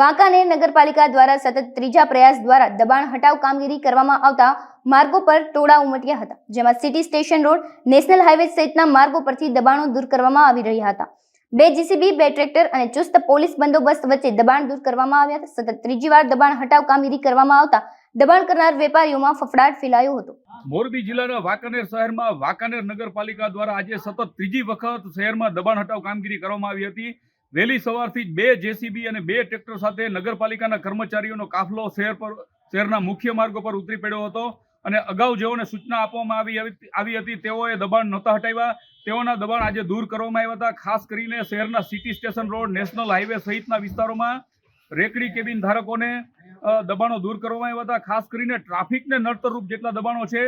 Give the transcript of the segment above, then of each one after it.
વાંકાનેર નગરપાલિકા દ્વારા સતત ત્રીજા પ્રયાસ દ્વારા દબાણ હટાવ કામગીરી કરવામાં આવતા માર્ગો પર ટોળા ઉમટ્યા હતા, જેમાં city station road, national highway સહિતના માર્ગો પરથી દબાણો દૂર કરવામાં આવી રહ્યા હતા. બે જીસીબી, બે ટ્રેક્ટર અને ચુસ્ત પોલીસ બંદોબસ્ત વચ્ચે દબાણ દૂર કરવામાં આવ્યા હતા. સતત ત્રીજી વાર દબાણ હટાવ કામગીરી કરવામાં આવતા દબાણ કરનાર વેપારીઓમાં ફફડાટ ફેલાયો હતો. મોરબી જિલ્લાના વાંકાનેર શહેરમાં વાંકાનેર નગરપાલિકા દ્વારા આજે સતત ત્રીજી વખત શહેરમાં દબાણ હટાવ કામગીરી કરવામાં આવી હતી. વહેલી સવારથી બે જેસીબી અને બે ટ્રેક્ટર સાથે નગરપાલિકાના કર્મચારીઓનો કાફલો શહેર પર, શહેરના મુખ્ય માર્ગો પર ઉતરી પડ્યો હતો અને અગાઉ જેઓને સૂચના આપવામાં આવી આવી હતી, તેઓએ દબાણ નહોતા હટાવ્યા. તેઓના દબાણ આજે દૂર કરવામાં આવ્યા હતા, ખાસ કરીને શહેરના city station road, national highway સહિતના વિસ્તારોમાં. રેકડી કેબિન ધારકોને દબાણો દૂર કરવામાં આવ્યા હતા, ખાસ કરીને ટ્રાફિકને નડતરરૂપ જેટલા દબાણો છે,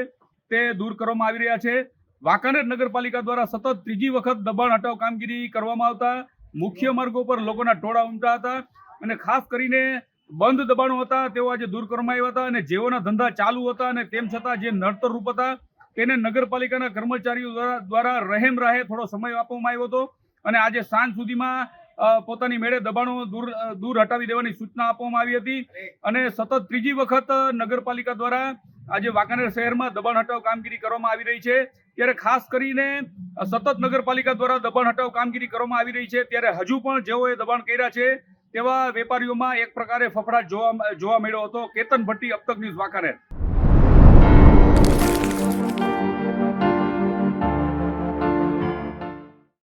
તે દૂર કરવામાં આવી રહ્યા છે. વાંકાનેર નગરપાલિકા દ્વારા સતત ત્રીજી વખત દબાણ હટાવ કામગીરી કરવામાં આવતા. મુખ્ય માર્ગો પર લોકોના ટોળા ઉમટ્યા હતા અને ખાસ કરીને બંધ દબાણો હતા, તેઓ આજે દૂર કરવામાં આવ્યા હતા અને જેઓના ધંધા ચાલુ હતા અને તેમ છતાં જે નડતરરૂપ હતા, તેને નગરપાલિકાના કર્મચારીઓ દ્વારા દ્વારા રહેમ રાહે થોડો સમય આપવામાં આવ્યો હતો અને આજે સાંજ સુધીમાં પોતાની મેળે દબાણો દૂર દૂર હટાવી દેવાની સૂચના આપવામાં આવી હતી અને સતત ત્રીજી વખત નગરપાલિકા દ્વારા આજે વાંકાનેર શહેરમાં દબાણ હટાવ કામગીરી કરવામાં આવી રહી છે. ત્યારે ખાસ કરીને સતત નગરપાલિકા દ્વારા દબાણ હટાવ કામગીરી કરવામાં આવી રહી છે. ત્યારે હજુ પણ જેઓએ દબાણ કર્યા છે, તેવા વેપારીઓમાં એક પ્રકારે ફફડાટ જોવા જોવા મળ્યો હતો. કેતન ભટ્ટી, અબતક ન્યૂઝ વાંકાનેર.